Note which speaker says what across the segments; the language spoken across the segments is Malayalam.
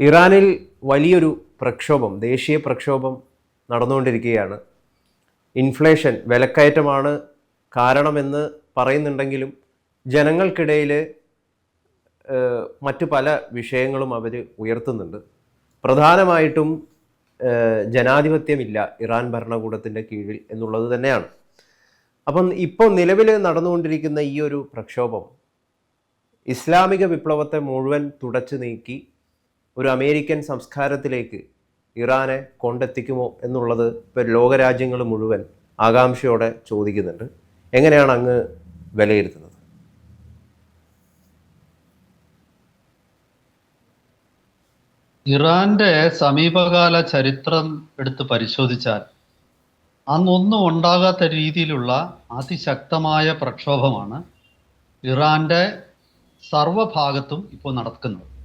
Speaker 1: ഇറാനിൽ വലിയൊരു പ്രക്ഷോഭം ദേശീയ പ്രക്ഷോഭം നടന്നുകൊണ്ടിരിക്കുകയാണ്. ഇൻഫ്ലേഷൻ വിലക്കയറ്റമാണ് കാരണമെന്ന് പറയുന്നുണ്ടെങ്കിലും ജനങ്ങൾക്കിടയിൽ മറ്റു പല വിഷയങ്ങളും അവർ ഉയർത്തുന്നുണ്ട്. പ്രധാനമായിട്ടും ജനാധിപത്യമില്ല ഇറാൻ ഭരണകൂടത്തിന്റെ കീഴിൽ എന്നുള്ളത് തന്നെയാണ്. അപ്പം ഇപ്പോൾ നിലവിൽ നടന്നുകൊണ്ടിരിക്കുന്ന ഈ ഒരു പ്രക്ഷോഭം ഇസ്ലാമിക വിപ്ലവത്തെ മുഴുവൻ തുടച്ചു നീക്കി ഒരു അമേരിക്കൻ സംസ്കാരത്തിലേക്ക് ഇറാനെ കൊണ്ടെത്തിക്കുമോ എന്നുള്ളത് ഇപ്പോൾ ലോകരാജ്യങ്ങൾ മുഴുവൻ ആകാംക്ഷയോടെ ചോദിക്കുന്നുണ്ട്. എങ്ങനെയാണ് അങ്ങ് വിലയിരുത്തുന്നത്?
Speaker 2: ഇറാന്റെ സമീപകാല ചരിത്രം എടുത്ത് പരിശോധിച്ചാൽ അന്നൊന്നും ഉണ്ടാകാത്ത രീതിയിലുള്ള അതിശക്തമായ പ്രക്ഷോഭമാണ് ഇറാന്റെ സർവഭാഗത്തും ഇപ്പോൾ നടക്കുന്നത്.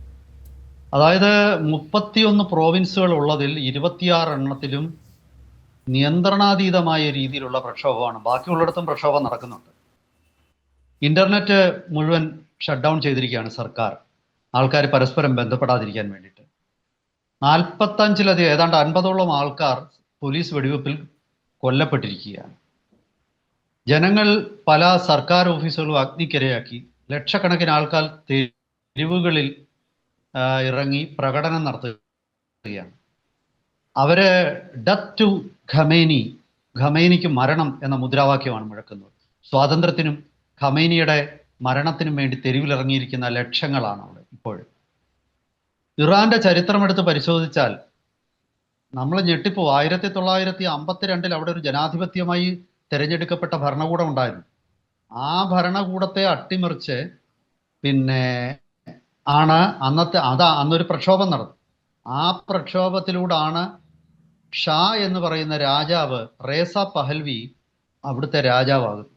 Speaker 2: അതായത് മുപ്പത്തിയൊന്ന് പ്രോവിൻസുകൾ ഉള്ളതിൽ ഇരുപത്തിയാറ് എണ്ണത്തിലും നിയന്ത്രണാതീതമായ രീതിയിലുള്ള പ്രക്ഷോഭമാണ്. ബാക്കിയുള്ളിടത്തും പ്രക്ഷോഭം നടക്കുന്നുണ്ട്. ഇന്റർനെറ്റ് മുഴുവൻ ഷട്ട് ഡൗൺ ചെയ്തിരിക്കുകയാണ് സർക്കാർ. ആൾക്കാർ പരസ്പരം ബന്ധപ്പെടാതിരിക്കാൻ വേണ്ടിയിട്ട്. നാൽപ്പത്തഞ്ചിലധികം ഏതാണ്ട് അൻപതോളം ആൾക്കാർ പോലീസ് വെടിവെപ്പിൽ കൊല്ലപ്പെട്ടിരിക്കുകയാണ്. ജനങ്ങൾ പല സർക്കാർ ഓഫീസുകളും അഗ്നിക്കിരയാക്കി. ലക്ഷക്കണക്കിന് ആൾക്കാർ തെരുവുകളിൽ ഇറങ്ങി പ്രകടനം നടത്തുകയാണ്. അവർ ഡത്ത് ടു ഖമേനി ഖമേനിക്ക് മരണം എന്ന മുദ്രാവാക്യമാണ് മുഴക്കുന്നത്. സ്വാതന്ത്ര്യത്തിനും ഖമേനിയുടെ മരണത്തിനും വേണ്ടി തെരുവിലിറങ്ങിയിരിക്കുന്ന ലക്ഷങ്ങളാണ് അവിടെ ഇപ്പോഴും ഇറാന്റെ ചരിത്രമെടുത്ത് പരിശോധിച്ചാൽ നമ്മൾ ഞെട്ടിപ്പോ ആയിരത്തി തൊള്ളായിരത്തി അമ്പത്തിരണ്ടിൽ അവിടെ ഒരു ജനാധിപത്യമായി തിരഞ്ഞെടുക്കപ്പെട്ട ഭരണകൂടം ഉണ്ടായിരുന്നു. ആ ഭരണകൂടത്തെ അട്ടിമറിച്ച് പിന്നെ ആണ് അന്നത്തെ അതാ അന്നൊരു പ്രക്ഷോഭം നടന്നു. ആ പ്രക്ഷോഭത്തിലൂടാണ് ഷാ എന്ന് പറയുന്ന രാജാവ് റേസ പഹൽവി അവിടുത്തെ രാജാവാകുന്നത്.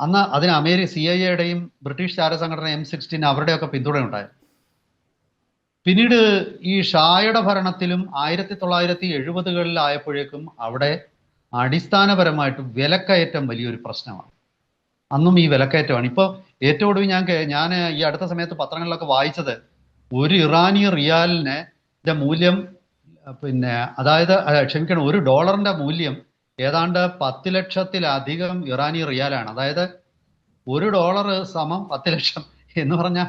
Speaker 2: അന്ന് അതിന് അമേരിക്ക സി ഐ എയുടെയും ബ്രിട്ടീഷ് ചാരസംഘടന എം സിക്സ്റ്റീൻ അവരുടെയൊക്കെ പിന്തുണയുണ്ടായിരുന്നു പിന്നീട് ഈ ഷായുടെ ഭരണത്തിലും ആയിരത്തി തൊള്ളായിരത്തി എഴുപതുകളിലായപ്പോഴേക്കും അവിടെ അടിസ്ഥാനപരമായിട്ട് വിലക്കയറ്റം വലിയൊരു പ്രശ്നമാണ്. അന്നും ഈ വിലക്കയറ്റമാണ്. ഇപ്പോൾ ഏറ്റവും ഒടുവിൽ ഞാൻ ഞാൻ ഈ അടുത്ത സമയത്ത് പത്രങ്ങളിലൊക്കെ വായിച്ചത് ഒരു ഇറാനി റിയാലിന് മൂല്യം പിന്നെ അതായത് ക്ഷമിക്കണം ഒരു ഡോളറിന്റെ മൂല്യം ഏതാണ്ട് പത്ത് ലക്ഷത്തിലധികം ഇറാനി റിയാലാണ്. അതായത് ഒരു ഡോളർ സമം പത്ത് ലക്ഷം എന്ന് പറഞ്ഞാൽ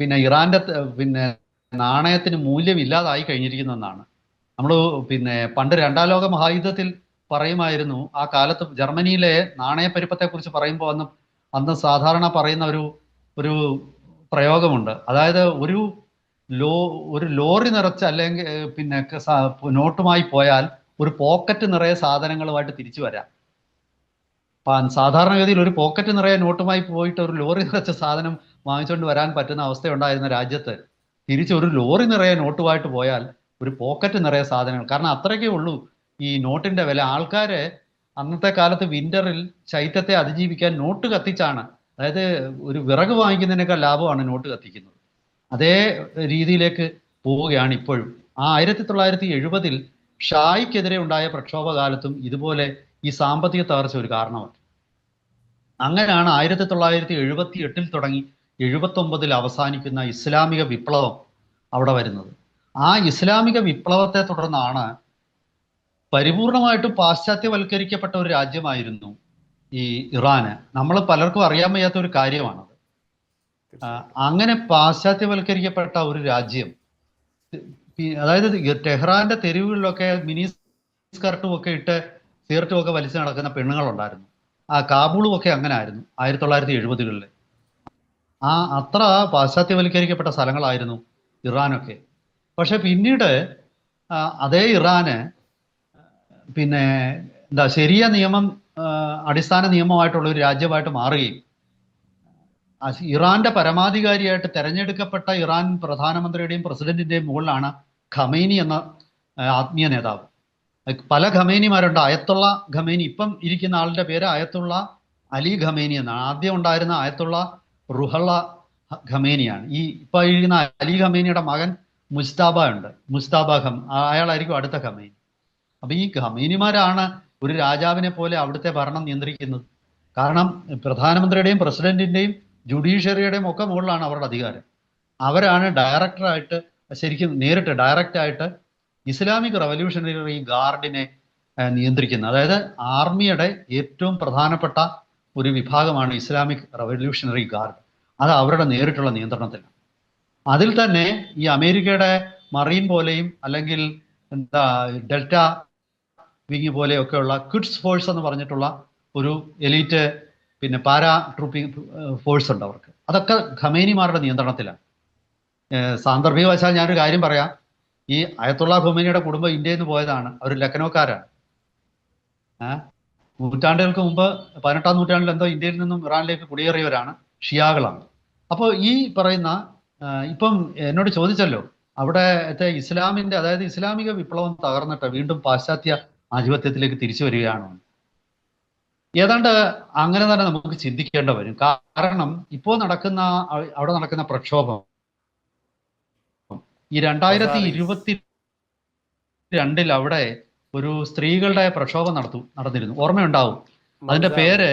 Speaker 2: പിന്നെ ഇറാന്റെ പിന്നെ നാണയത്തിന് മൂല്യം ഇല്ലാതായി കഴിഞ്ഞിരിക്കുന്നതാണ് നമ്മൾ പിന്നെ പണ്ട് രണ്ടാം ലോക മഹായുദ്ധത്തിൽ പറയുമായിരുന്നു. ആ കാലത്ത് ജർമ്മനിയിലെ നാണയപ്പെരുപ്പത്തെ കുറിച്ച് പറയുമ്പോൾ അന്ന് അന്ന് സാധാരണ പറയുന്ന ഒരു ഒരു പ്രയോഗമുണ്ട്. അതായത് ഒരു ലോ ഒരു ലോറി നിറച്ച് അല്ലെങ്കിൽ പിന്നെ നോട്ടുമായി പോയാൽ ഒരു പോക്കറ്റ് നിറയെ സാധനങ്ങളുമായിട്ട് തിരിച്ചു വരാം. സാധാരണഗതിയിൽ ഒരു പോക്കറ്റ് നിറയെ നോട്ടുമായി പോയിട്ട് ഒരു ലോറി നിറച്ച സാധനം വാങ്ങിച്ചുകൊണ്ട് വരാൻ പറ്റുന്ന അവസ്ഥയുണ്ടായിരുന്ന രാജ്യത്ത് തിരിച്ച് ഒരു ലോറി നിറയെ നോട്ടുമായിട്ട് പോയാൽ ഒരു പോക്കറ്റ് നിറയെ സാധനങ്ങൾ കാരണം അത്രയ്ക്കേ ഉള്ളൂ. ഈ നോട്ടിന്റെ വില. ആൾക്കാര് അന്നത്തെ കാലത്ത് വിന്ററിൽ ശൈത്യത്തെ അതിജീവിക്കാൻ നോട്ട് കത്തിച്ചാണ്. അതായത് ഒരു വിറക് വാങ്ങിക്കുന്നതിനേക്കാൾ ലാഭമാണ് നോട്ട് കത്തിക്കുന്നത്. അതേ രീതിയിലേക്ക് പോവുകയാണ് ഇപ്പോഴും. ആ ആയിരത്തി തൊള്ളായിരത്തി എഴുപതിൽ ഷായ്ക്കെതിരെ ഉണ്ടായ പ്രക്ഷോഭകാലത്തും ഇതുപോലെ ഈ സാമ്പത്തിക തകർച്ച ഒരു കാരണമാണ് അങ്ങനെയാണ് ആയിരത്തി തൊള്ളായിരത്തി എഴുപത്തി എട്ടിൽ തുടങ്ങി എഴുപത്തി ഒമ്പതിൽ അവസാനിക്കുന്ന ഇസ്ലാമിക വിപ്ലവം അവിടെ വരുന്നത്. ആ ഇസ്ലാമിക വിപ്ലവത്തെ തുടർന്നാണ് പരിപൂർണമായിട്ടും പാശ്ചാത്യവൽക്കരിക്കപ്പെട്ട ഒരു രാജ്യമായിരുന്നു ഈ ഇറാന്. നമ്മൾ പലർക്കും അറിയാൻ വയ്യാത്ത ഒരു കാര്യമാണത്. അങ്ങനെ പാശ്ചാത്യവൽക്കരിക്കപ്പെട്ട ഒരു രാജ്യം അതായത് ടെഹ്റാന്റെ തെരുവുകളിലൊക്കെ മിനി സ്കർട്ടും ഒക്കെ ഇട്ട് സീർട്ടും ഒക്കെ വലിച്ചു നടക്കുന്ന പെണ്ണുങ്ങളുണ്ടായിരുന്നു. ആ കാബൂളും ഒക്കെ അങ്ങനെ ആയിരുന്നു ആയിരത്തി തൊള്ളായിരത്തി എഴുപതുകളിൽ ആ അത്ര പാശ്ചാത്യവൽക്കരിക്കപ്പെട്ട സ്ഥലങ്ങളായിരുന്നു ഇറാനൊക്കെ. പക്ഷെ പിന്നീട് അതേ ഇറാന് പിന്നെ എന്താ ശരിയ നിയമം അടിസ്ഥാന നിയമമായിട്ടുള്ള ഒരു രാജ്യമായിട്ട് മാറുകയും ഇറാന്റെ പരമാധികാരിയായിട്ട് തെരഞ്ഞെടുക്കപ്പെട്ട ഇറാൻ പ്രധാനമന്ത്രിയുടെയും പ്രസിഡന്റിന്റെയും മുകളിലാണ് ഖമൈനി എന്ന ആത്മീയ നേതാവ്. പല ഖമേനിമാരുണ്ട്. അയത്തുള്ള ഖമേനി ഇപ്പം ഇരിക്കുന്ന ആളുടെ പേര് അയത്തുള്ള അലി ഖമേനി എന്നാണ്. ആദ്യം ഉണ്ടായിരുന്ന അയത്തുള്ള റുഹള്ള ഖമേനിയാണ്. ഈ ഇപ്പൊ ഇരിക്കുന്ന അലി ഖമേനിയുടെ മകൻ മുസ്താബ ഉണ്ട്. മുസ്താബ ഖം അയാളായിരിക്കും അടുത്ത ഖമേനി. അപ്പൊ ഈ ഖമേനിമാരാണ് ഒരു രാജാവിനെ പോലെ അവിടുത്തെ ഭരണം നിയന്ത്രിക്കുന്നത്. കാരണം പ്രധാനമന്ത്രിയുടെയും പ്രസിഡന്റിന്റെയും ജുഡീഷ്യറിയുടെയും ഒക്കെ മുകളിലാണ് അവരുടെ അധികാരം. അവരാണ് ഡയറക്ടറായിട്ട് ശരിക്കും നേരിട്ട് ഡയറക്റ്റായിട്ട് ഇസ്ലാമിക് റവല്യൂഷണറി ഗാർഡിനെ നിയന്ത്രിക്കുന്നത്. അതായത് ആർമിയുടെ ഏറ്റവും പ്രധാനപ്പെട്ട ഒരു വിഭാഗമാണ് ഇസ്ലാമിക് റവല്യൂഷണറി ഗാർഡ് അത് അവരുടെ നേരിട്ടുള്ള നിയന്ത്രണത്തിലാണ്. അതിൽ തന്നെ ഈ അമേരിക്കയുടെ മറീൻ പോലെയും അല്ലെങ്കിൽ എന്താ ഡെൽറ്റ വിങ് പോലെയൊക്കെയുള്ള കിഡ്സ് ഫോഴ്സ് എന്ന് പറഞ്ഞിട്ടുള്ള ഒരു എലീറ്റ് പിന്നെ പാരാ ട്രൂപ്പിംഗ് ഫോഴ്സ് ഉണ്ട് അവർക്ക്. അതൊക്കെ ഖമേനിമാരുടെ നിയന്ത്രണത്തിലാണ്. സാന്ദർഭിക സാന്ദർഭികവശാൽ ഞാനൊരു കാര്യം പറയാം. ഈ അയത്തുള്ള ഖുമേനിയുടെ കുടുംബം ഇന്ത്യയിൽ നിന്ന് പോയതാണ്. അവർ ലക്നൗക്കാരാണ്. നൂറ്റാണ്ടുകൾക്ക് മുമ്പ് പതിനെട്ടാം നൂറ്റാണ്ടിൽ എന്തോ ഇന്ത്യയിൽ നിന്നും ഇറാനിലേക്ക് കുടിയേറിയവരാണ് ഷിയാകളാണ്. അപ്പോൾ ഈ പറയുന്ന ഇപ്പം എന്നോട് ചോദിച്ചല്ലോ അവിടത്തെ ഇസ്ലാമിന്റെ അതായത് ഇസ്ലാമിക വിപ്ലവം തകർന്നിട്ട് വീണ്ടും പാശ്ചാത്യ ആധിപത്യത്തിലേക്ക് തിരിച്ചു വരികയാണോ. ഏതാണ്ട് അങ്ങനെ തന്നെ നമുക്ക് ചിന്തിക്കേണ്ട വരും. കാരണം ഇപ്പോൾ നടക്കുന്ന അവിടെ നടക്കുന്ന പ്രക്ഷോഭം ഈ രണ്ടായിരത്തി ഇരുപത്തി രണ്ടിൽ അവിടെ ഒരു സ്ത്രീകളുടെ പ്രക്ഷോഭം നടത്തു നടന്നിരുന്നു. ഓർമ്മയുണ്ടാവും. അതിന്റെ പേര്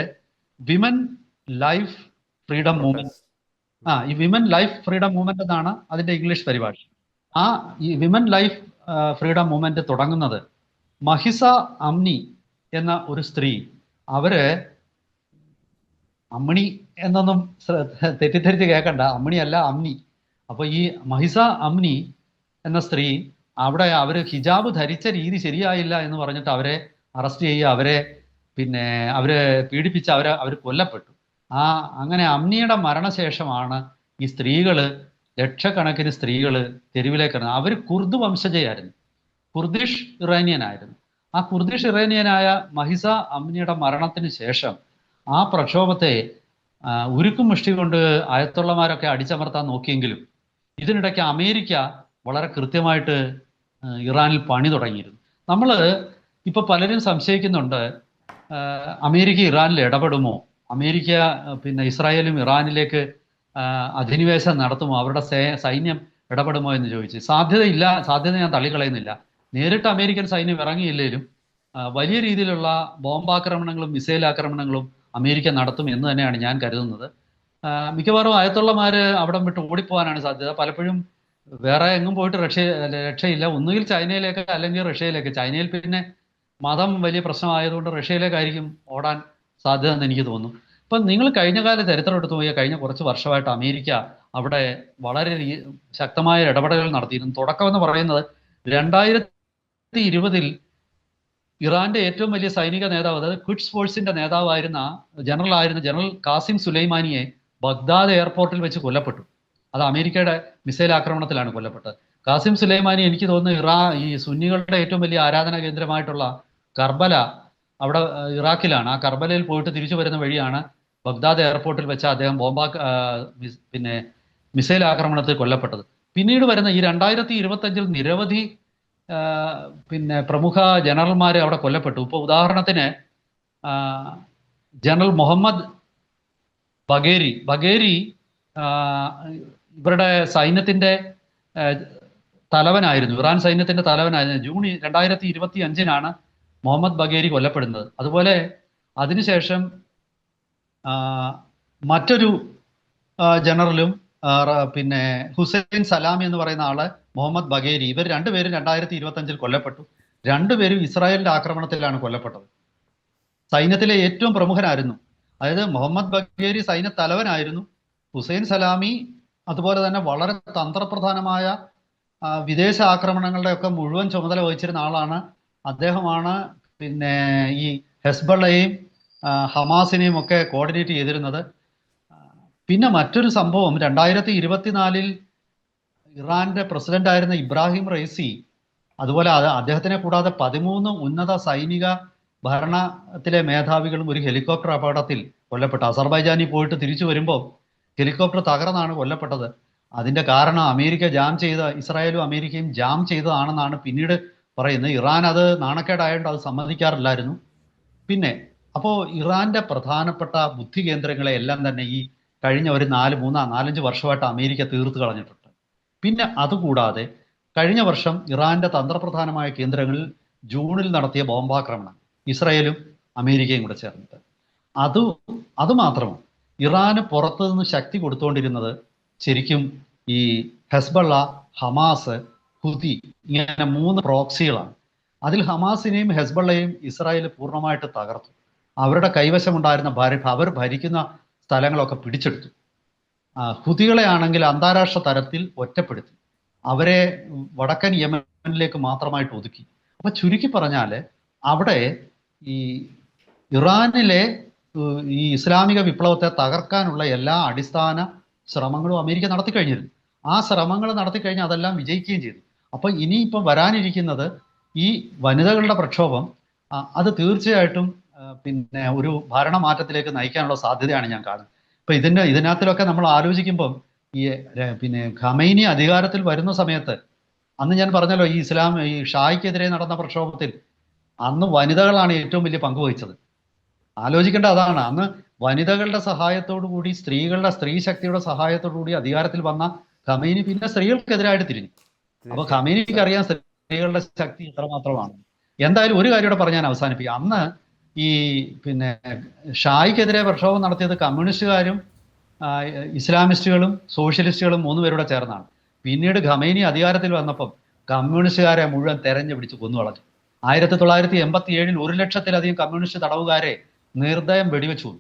Speaker 2: വിമൻ ലൈഫ് ഫ്രീഡം മൂവ്മെന്റ് ആ ഈ വിമൻ ലൈഫ് ഫ്രീഡം മൂവ്മെന്റ് എന്നാണ് അതിന്റെ ഇംഗ്ലീഷ് പരിഭാഷ. ആ ഈ വിമൻ ലൈഫ് ഫ്രീഡം മൂവ്മെന്റ് തുടങ്ങുന്നത് മഹിസ അമ്നി എന്ന ഒരു സ്ത്രീ അവർ അമ്മിണി എന്നൊന്നും തെറ്റിദ്ധരിച്ച് കേൾക്കണ്ട അമ്മിണി അല്ല അമ്നി. അപ്പൊ ഈ മഹിസ അമ്നി എന്ന സ്ത്രീ അവിടെ അവർ ഹിജാബ് ധരിച്ച രീതി ശരിയായില്ല എന്ന് പറഞ്ഞിട്ട് അവരെ അറസ്റ്റ് ചെയ്യുക അവരെ പിന്നെ അവരെ പീഡിപ്പിച്ച് അവരെ അവർ കൊല്ലപ്പെട്ടു. ആ അങ്ങനെ അമ്നിയുടെ മരണശേഷമാണ് ഈ സ്ത്രീകൾ ലക്ഷക്കണക്കിന് സ്ത്രീകൾ തെരുവിലേക്ക് അവർ കുർദ് വംശജയായിരുന്നു. കുർദിഷ് ഇറാനിയൻ ആയിരുന്നു ആ കുർദിഷ് ഇറാനിയനായ മഹിസ അമ്മിനിയുടെ മരണത്തിന് ശേഷം ആ പ്രക്ഷോഭത്തെ ഉരുക്കും മുഷ്ടി കൊണ്ട് അയത്തുള്ളമാരൊക്കെ അടിച്ചമർത്താൻ നോക്കിയെങ്കിലും ഇതിനിടയ്ക്ക് അമേരിക്ക വളരെ കൃത്യമായിട്ട് ഇറാനിൽ പണി തുടങ്ങിയിരുന്നു. നമ്മൾ ഇപ്പൊ പലരും സംശയിക്കുന്നുണ്ട് അമേരിക്ക ഇറാനിൽ ഇടപെടുമോ? അമേരിക്ക പിന്നെ ഇസ്രായേലും ഇറാനിലേക്ക് അധിനിവേശം നടത്തുമോ? അവരുടെ സൈന്യം ഇടപെടുമോ എന്ന് ചോദിച്ചു. സാധ്യതയില്ല സാധ്യത ഞാൻ തള്ളിക്കളയുന്നില്ല. നേരിട്ട് അമേരിക്കൻ സൈന്യം ഇറങ്ങിയില്ലേലും വലിയ രീതിയിലുള്ള ബോംബാക്രമണങ്ങളും മിസൈൽ ആക്രമണങ്ങളും അമേരിക്ക നടത്തും എന്ന് തന്നെയാണ് ഞാൻ കരുതുന്നത്. മിക്കവാറും ആയത്തുള്ളമാര് അവിടം വിട്ട് ഓടിപ്പോകാനാണ് സാധ്യത. പലപ്പോഴും വേറെ എങ്ങും പോയിട്ട് രക്ഷ രക്ഷയില്ല. ഒന്നുകിൽ ചൈനയിലേക്ക് അല്ലെങ്കിൽ റഷ്യയിലേക്ക്. ചൈനയിൽ പിന്നെ മതം വലിയ പ്രശ്നമായതുകൊണ്ട് റഷ്യയിലേക്കായിരിക്കും ഓടാൻ സാധ്യത എന്ന് എനിക്ക് തോന്നുന്നു. ഇപ്പം നിങ്ങൾ കഴിഞ്ഞ കാല ചരിത്രം എടുത്തു പോയാൽ കഴിഞ്ഞ കുറച്ച് വർഷമായിട്ട് അമേരിക്ക അവിടെ വളരെ ശക്തമായ ഇടപെടലുകൾ നടത്തിയിരുന്നു. തുടക്കം എന്ന് പറയുന്നത് രണ്ടായിരത്തി ഇരുപതിൽ ഇറാന്റെ ഏറ്റവും വലിയ സൈനിക നേതാവ് അതായത് ക്വിഡ്സ് ഫോഴ്സിന്റെ നേതാവായിരുന്ന ജനറൽ ആയിരുന്ന ജനറൽ കാസിം സുലൈമാനിയെ ബഗ്ദാദ് എയർപോർട്ടിൽ വെച്ച് കൊല്ലപ്പെട്ടു. അത് അമേരിക്കയുടെ മിസൈൽ ആക്രമണത്തിലാണ് കൊല്ലപ്പെട്ടത്. കാസിം സുലൈമാനി എനിക്ക് തോന്നുന്നു ഇറാ ഈ സുന്നികളുടെ ഏറ്റവും വലിയ ആരാധനാ കേന്ദ്രമായിട്ടുള്ള കർബല അവിടെ ഇറാഖിലാണ്. ആ കർബലയിൽ പോയിട്ട് തിരിച്ചു വരുന്ന വഴിയാണ് ബഗ്ദാദ് എയർപോർട്ടിൽ വെച്ച് അദ്ദേഹം ബോംബാ പിന്നെ മിസൈൽ ആക്രമണത്തിൽ കൊല്ലപ്പെട്ടത്. പിന്നീട് വരുന്ന ഈ രണ്ടായിരത്തി ഇരുപത്തഞ്ചിൽ നിരവധി പിന്നെ പ്രമുഖ ജനറൽമാർ അവിടെ കൊല്ലപ്പെട്ടു. ഇപ്പോൾ ഉദാഹരണത്തിന് ജനറൽ മുഹമ്മദ് ബഗേരി. ബഗേരി ഇവരുടെ സൈന്യത്തിന്റെ തലവനായിരുന്നു. ഇറാൻ സൈന്യത്തിന്റെ തലവനായിരുന്നു. ജൂൺ രണ്ടായിരത്തി ഇരുപത്തി അഞ്ചിനാണ് മുഹമ്മദ് ബഗേരി കൊല്ലപ്പെടുന്നത്. അതുപോലെ അതിനുശേഷം മറ്റൊരു ജനറലും പിന്നെ ഹുസൈൻ സലാമി എന്ന് പറയുന്ന ആൾ മുഹമ്മദ് ബഗേരി. ഇവർ രണ്ടുപേരും രണ്ടായിരത്തി ഇരുപത്തി അഞ്ചിൽ കൊല്ലപ്പെട്ടു. രണ്ടുപേരും ഇസ്രായേലിന്റെ ആക്രമണത്തിലാണ് കൊല്ലപ്പെട്ടത്. സൈന്യത്തിലെ ഏറ്റവും പ്രമുഖനായിരുന്നു അതായത് മുഹമ്മദ് ബഗേരി സൈന്യ തലവനായിരുന്നു. ഹുസൈൻ സലാമി അതുപോലെ തന്നെ വളരെ തന്ത്രപ്രധാനമായ വിദേശ ആക്രമണങ്ങളുടെ ഒക്കെ മുഴുവൻ ചുമതല വഹിച്ചിരുന്ന ആളാണ്. അദ്ദേഹമാണ് പിന്നെ ഈ ഹെസ്ബളയും ഹമാസിനെയും ഒക്കെ കോർഡിനേറ്റ് ചെയ്തിരുന്നത്. പിന്നെ മറ്റൊരു സംഭവം രണ്ടായിരത്തി ഇരുപത്തിനാലിൽ ഇറാന്റെ പ്രസിഡന്റ് ആയിരുന്ന ഇബ്രാഹിം റൈസി അതുപോലെ അദ്ദേഹത്തിനെ കൂടാതെ പതിമൂന്ന് ഉന്നത സൈനിക ഭരണത്തിലെ മേധാവികളും ഒരു ഹെലികോപ്റ്റർ അപകടത്തിൽ കൊല്ലപ്പെട്ടു. അസർബൈജാനി പോയിട്ട് തിരിച്ചു വരുമ്പോൾ ഹെലികോപ്റ്റർ തകർന്നാണ് കൊല്ലപ്പെട്ടത്. അതിന്റെ കാരണം അമേരിക്ക ജാം ചെയ്ത ഇസ്രായേലും അമേരിക്കയും ജാം ചെയ്തതാണെന്നാണ് പിന്നീട് പറയുന്നത്. ഇറാൻ അത് നാണക്കേടായതുകൊണ്ട് അത് സമ്മതിക്കാറില്ലായിരുന്നു. പിന്നെ അപ്പോൾ ഇറാന്റെ പ്രധാനപ്പെട്ട ബുദ്ധി കേന്ദ്രങ്ങളെ എല്ലാം തന്നെ ഈ കഴിഞ്ഞ ഒരു നാല് മൂന്നാ നാലഞ്ച് വർഷമായിട്ട് അമേരിക്ക തീർത്ത് കളഞ്ഞിട്ടുണ്ട്. പിന്നെ അതുകൂടാതെ കഴിഞ്ഞ വർഷം ഇറാന്റെ തന്ത്രപ്രധാനമായ കേന്ദ്രങ്ങളിൽ ജൂണിൽ നടത്തിയ ബോംബാക്രമണം ഇസ്രായേലും അമേരിക്കയും കൂടെ ചേർന്നിട്ട്. അത് അത് മാത്രമോ ഇറാന് പുറത്തു നിന്ന് ശക്തി കൊടുത്തുകൊണ്ടിരുന്നത് ശരിക്കും ഈ ഹെസ്ബള്ള ഹമാസ് ഹുതി ഇങ്ങനെ മൂന്ന് പ്രോക്സികളാണ്. അതിൽ ഹമാസിനെയും ഹെസ്ബള്ളയും ഇസ്രായേൽ പൂർണമായിട്ട് തകർത്തു. അവരുടെ കൈവശമുണ്ടായിരുന്ന ഭര അവർ ഭരിക്കുന്ന സ്ഥലങ്ങളൊക്കെ പിടിച്ചെടുത്തു. ഹുതികളെ ആണെങ്കിൽ അന്താരാഷ്ട്ര തലത്തിൽ ഒറ്റപ്പെടുത്തി. അവരെ വടക്കൻ യമനിലേക്ക് മാത്രമായിട്ട് ഒതുക്കി. അപ്പൊ ചുരുക്കി പറഞ്ഞാൽ അവിടെ ഈ ഇറാനിലെ ഈ ഇസ്ലാമിക വിപ്ലവത്തെ തകർക്കാനുള്ള എല്ലാ അടിസ്ഥാന ശ്രമങ്ങളും അമേരിക്ക നടത്തി കഴിഞ്ഞിരുന്നു. ആ ശ്രമങ്ങൾ നടത്തി കഴിഞ്ഞാൽ അതെല്ലാം വിജയിക്കുകയും ചെയ്തു. അപ്പൊ ഇനിയിപ്പം വരാനിരിക്കുന്നത് ഈ വനിതകളുടെ പ്രക്ഷോഭം അത് തീർച്ചയായിട്ടും പിന്നെ ഒരു ഭരണമാറ്റത്തിലേക്ക് നയിക്കാനുള്ള സാധ്യതയാണ് ഞാൻ കാണുന്നത്. ഇപ്പൊ ഇതിന്റെ ഇതിനകത്തിലൊക്കെ നമ്മൾ ആലോചിക്കുമ്പോൾ ഈ പിന്നെ ഖമൈനി അധികാരത്തിൽ വരുന്ന സമയത്ത് അന്ന് ഞാൻ പറഞ്ഞല്ലോ ഈ ഇസ്ലാം ഈ ഷായ്ക്കെതിരെ നടന്ന പ്രക്ഷോഭത്തിൽ അന്ന് വനിതകളാണ് ഏറ്റവും വലിയ പങ്ക് വഹിച്ചത്. ആലോചിക്കേണ്ട അതാണ് അന്ന് വനിതകളുടെ സഹായത്തോടു കൂടി സ്ത്രീകളുടെ സ്ത്രീ ശക്തിയുടെ സഹായത്തോടു കൂടി അധികാരത്തിൽ വന്ന ഖമൈനി പിന്നെ സ്ത്രീകൾക്കെതിരായിട്ട് തിരിഞ്ഞു. അപ്പൊ ഖമൈനിക്ക് അറിയാം സ്ത്രീകളുടെ ശക്തി എത്രമാത്രമാണ് എന്തായാലും ഒരു കാര്യം കൂടെ പറഞ്ഞ് ഞാൻ അവസാനിപ്പിക്കാം. അന്ന് ഈ പിന്നെ ഷായ്ക്കെതിരെ പ്രക്ഷോഭം നടത്തിയത് കമ്മ്യൂണിസ്റ്റുകാരും ഇസ്ലാമിസ്റ്റുകളും സോഷ്യലിസ്റ്റുകളും മൂന്ന് പേരുടെ ചേർന്നാണ്. പിന്നീട് ഖമേനി അധികാരത്തിൽ വന്നപ്പം കമ്മ്യൂണിസ്റ്റുകാരെ മുഴുവൻ തെരഞ്ഞു പിടിച്ച് കൊന്നുകളഞ്ഞു. ആയിരത്തി തൊള്ളായിരത്തി എൺപത്തി ഏഴിൽ ഒരു ലക്ഷത്തിലധികം കമ്മ്യൂണിസ്റ്റ് തടവുകാരെ നിർദ്ദയം വെടിവെച്ചു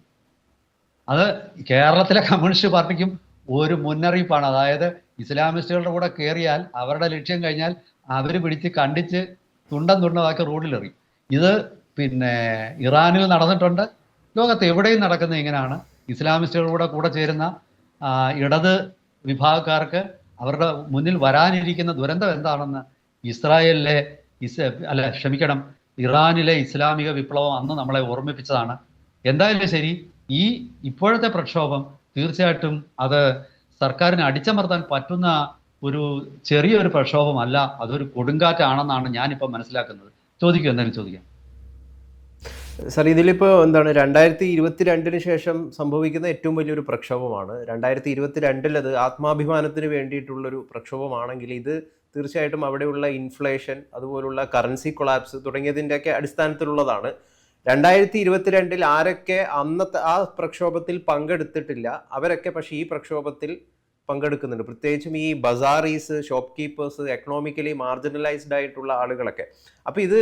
Speaker 2: അത് കേരളത്തിലെ കമ്മ്യൂണിസ്റ്റ് പാർട്ടിക്കും ഒരു മുന്നറിയിപ്പാണ്. അതായത് ഇസ്ലാമിസ്റ്റുകളുടെ കൂടെ കയറിയാൽ അവരുടെ ലക്ഷ്യം കഴിഞ്ഞാൽ അവർ പിടിച്ച് കണ്ടിച്ച് തുണ്ടം തുണ്ടമാക്കി റോഡിലെറി. ഇത് പിന്നെ ഇറാനിൽ നടന്നിട്ടുണ്ട്. ലോകത്ത് എവിടെയും നടക്കുന്ന ഇങ്ങനെയാണ്. ഇസ്ലാമിസ്റ്റുകളുടെ കൂടെ ചേരുന്ന ഇടത് വിഭാഗക്കാർക്ക് അവരുടെ മുന്നിൽ വരാനിരിക്കുന്ന ദുരന്തം എന്താണെന്ന് ഇസ്രായേലിലെ ഇസ് അല്ല ക്ഷമിക്കണം ഇറാനിലെ ഇസ്ലാമിക വിപ്ലവം അന്ന് നമ്മളെ ഓർമ്മിപ്പിച്ചതാണ്. എന്തായാലും ശരി ഈ ഇപ്പോഴത്തെ പ്രക്ഷോഭം തീർച്ചയായിട്ടും അത് സർക്കാരിനെ അടിച്ചമർത്താൻ പറ്റുന്ന ഒരു ചെറിയൊരു പ്രക്ഷോഭമല്ല അതൊരു കൊടുങ്കാറ്റാണെന്നാണ് ഞാനിപ്പോൾ മനസ്സിലാക്കുന്നത്. ചോദിക്കും എന്തായാലും ചോദിക്കാം.
Speaker 1: സർ ഇതിലിപ്പോൾ എന്താണ് രണ്ടായിരത്തി ഇരുപത്തിരണ്ടിന് ശേഷം സംഭവിക്കുന്ന ഏറ്റവും വലിയൊരു പ്രക്ഷോഭമാണ്. രണ്ടായിരത്തി ഇരുപത്തിരണ്ടിൽ അത് ആത്മാഭിമാനത്തിന് വേണ്ടിയിട്ടുള്ളൊരു പ്രക്ഷോഭമാണെങ്കിൽ ഇത് തീർച്ചയായിട്ടും അവിടെയുള്ള ഇൻഫ്ലേഷൻ അതുപോലുള്ള കറൻസി കൊളാപ്സ് തുടങ്ങിയതിന്റെയൊക്കെ അടിസ്ഥാനത്തിലുള്ളതാണ്. രണ്ടായിരത്തി ഇരുപത്തിരണ്ടിൽ ആരൊക്കെ അന്നത്തെ ആ പ്രക്ഷോഭത്തിൽ പങ്കെടുത്തിട്ടില്ല അവരൊക്കെ പക്ഷേ ഈ പ്രക്ഷോഭത്തിൽ പങ്കെടുക്കുന്നുണ്ട്. പ്രത്യേകിച്ചും ഈ bazaaris shop keepers economically marginalised ആയിട്ടുള്ള ആളുകളൊക്കെ. അപ്പോൾ ഇത്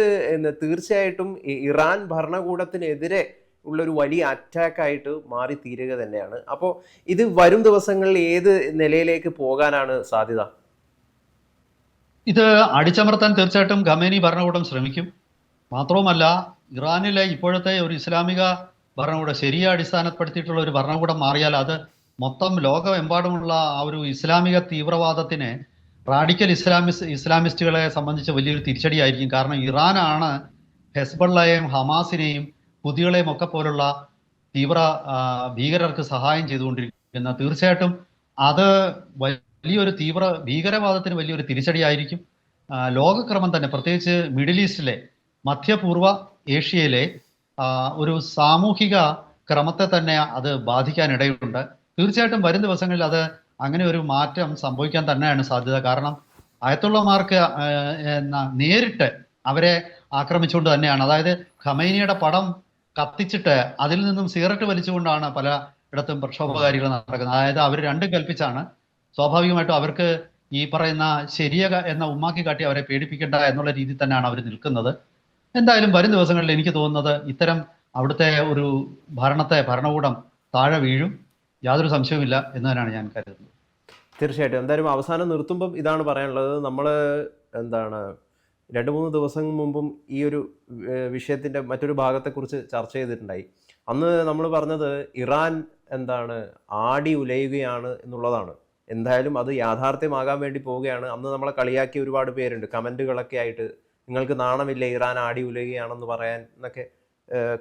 Speaker 1: തീർച്ചയായിട്ടും ഇറാൻ ഭരണകൂടത്തിനെതിരെ ഉള്ളൊരു വലിയ അറ്റാക്ക് ആയിട്ട് മാറി തീരുക തന്നെയാണ്. അപ്പോൾ ഇത് വരും ദിവസങ്ങളിൽ ഏത് നിലയിലേക്ക് പോകാനാണ് സാധ്യത?
Speaker 2: ഇത് അടിച്ചമർത്താൻ തീർച്ചയായിട്ടും ഖമേനി ഭരണകൂടം ശ്രമിക്കും. മാത്രവുമല്ല ഇറാനിലെ ഇപ്പോഴത്തെ ഒരു ഇസ്ലാമിക ഭരണകൂടം ശരിയെ അടിസ്ഥാനപ്പെടുത്തിയിട്ടുള്ള ഒരു ഭരണകൂടം മാറിയാൽ അത് മൊത്തം ലോകമെമ്പാടുമുള്ള ആ ഒരു ഇസ്ലാമിക തീവ്രവാദത്തിന് റാഡിക്കൽ ഇസ്ലാമിസ് ഇസ്ലാമിസ്റ്റുകളെ സംബന്ധിച്ച് വലിയൊരു തിരിച്ചടിയായിരിക്കും. കാരണം ഇറാനാണ് ഹെസ്ബള്ളയെയും ഹമാസിനെയും പുതികളെയും ഒക്കെ പോലുള്ള തീവ്ര ഭീകരർക്ക് സഹായം ചെയ്തുകൊണ്ടിരിക്കുന്ന തീർച്ചയായിട്ടും അത് വലിയൊരു തീവ്ര ഭീകരവാദത്തിന് വലിയൊരു തിരിച്ചടിയായിരിക്കും. ലോകക്രമം തന്നെ. പ്രത്യേകിച്ച് മിഡിൽ ഈസ്റ്റിലെ മധ്യപൂർവ ഏഷ്യയിലെ ഒരു സാമൂഹിക ക്രമത്തെ തന്നെ അത് ബാധിക്കാനിടയുണ്ട്. തീർച്ചയായിട്ടും വരും ദിവസങ്ങളിൽ അത് അങ്ങനെ ഒരു മാറ്റം സംഭവിക്കാൻ തന്നെയാണ് സാധ്യത. കാരണം അയത്തുള്ളമാർക്ക് നേരിട്ട് അവരെ ആക്രമിച്ചുകൊണ്ട് തന്നെയാണ്. അതായത് ഖമൈനിയുടെ പടം കത്തിച്ചിട്ട് അതിൽ നിന്നും സിഗരറ്റ് വലിച്ചുകൊണ്ടാണ് പല ഇടത്തും പ്രക്ഷോഭകാരികൾ നടക്കുന്നത്. അതായത് അവർ രണ്ടും കൽപ്പിച്ചാണ്. സ്വാഭാവികമായിട്ടും അവർക്ക് ഈ പറയുന്ന ശരിയ എന്ന ഉമ്മാക്കി കാട്ടി അവരെ പേടിപ്പിക്കേണ്ട എന്നുള്ള രീതിയിൽ തന്നെയാണ് അവർ നിൽക്കുന്നത്. എന്തായാലും വരും ദിവസങ്ങളിൽ എനിക്ക് തോന്നുന്നത് ഇത്തരം അവിടുത്തെ ഒരു ഭരണത്തെ ഭരണകൂടം താഴെ വീഴും. യാതൊരു സംശയവുമില്ല എന്ന് തന്നെയാണ് ഞാൻ കരുതുന്നത്.
Speaker 1: തീർച്ചയായിട്ടും. എന്തായാലും അവസാനം നിർത്തുമ്പം ഇതാണ് പറയാനുള്ളത്. നമ്മൾ എന്താണ് രണ്ട് മൂന്ന് ദിവസം മുമ്പും ഈ ഒരു വിഷയത്തിന്റെ മറ്റൊരു ഭാഗത്തെക്കുറിച്ച് ചർച്ച ചെയ്തിട്ടുണ്ടായി. അന്ന് നമ്മൾ പറഞ്ഞത് ഇറാൻ എന്താണ് ആടി ഉലയുകയാണ് എന്നുള്ളതാണ്. എന്തായാലും അത് യാഥാർത്ഥ്യമാകാൻ വേണ്ടി പോവുകയാണ്. അന്ന് നമ്മളെ കളിയാക്കിയ ഒരുപാട് പേരുണ്ട്. കമന്റുകളൊക്കെ ആയിട്ട് നിങ്ങൾക്ക് നാണമില്ല ഇറാൻ ആടി ഉലയുകയാണെന്ന് പറയാൻ? എന്നൊക്കെ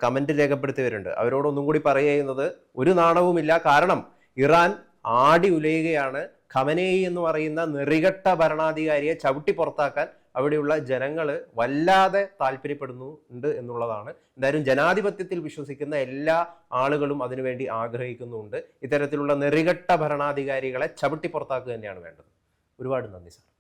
Speaker 1: കമന്റ് രേഖപ്പെടുത്തിയവരുണ്ട്. അവരോടൊന്നും കൂടി പറയുന്നത് ഒരു നാണവുമില്ല. കാരണം ഇറാൻ ആടി ഉലയുകയാണ്. ഖമനേയി എന്ന് പറയുന്ന നെറികെട്ട ഭരണാധികാരിയെ ചവിട്ടി പുറത്താക്കാൻ അവിടെയുള്ള ജനങ്ങൾ വല്ലാതെ താല്പര്യപ്പെടുന്നുണ്ട് എന്നുള്ളതാണ്. എന്തായാലും ജനാധിപത്യത്തിൽ വിശ്വസിക്കുന്ന എല്ലാ ആളുകളും അതിനുവേണ്ടി ആഗ്രഹിക്കുന്നുണ്ട്. ഇത്തരത്തിലുള്ള നെറികെട്ട ഭരണാധികാരികളെ ചവിട്ടി പുറത്താക്കുക തന്നെയാണ് വേണ്ടത്. ഒരുപാട് നന്ദി സാർ.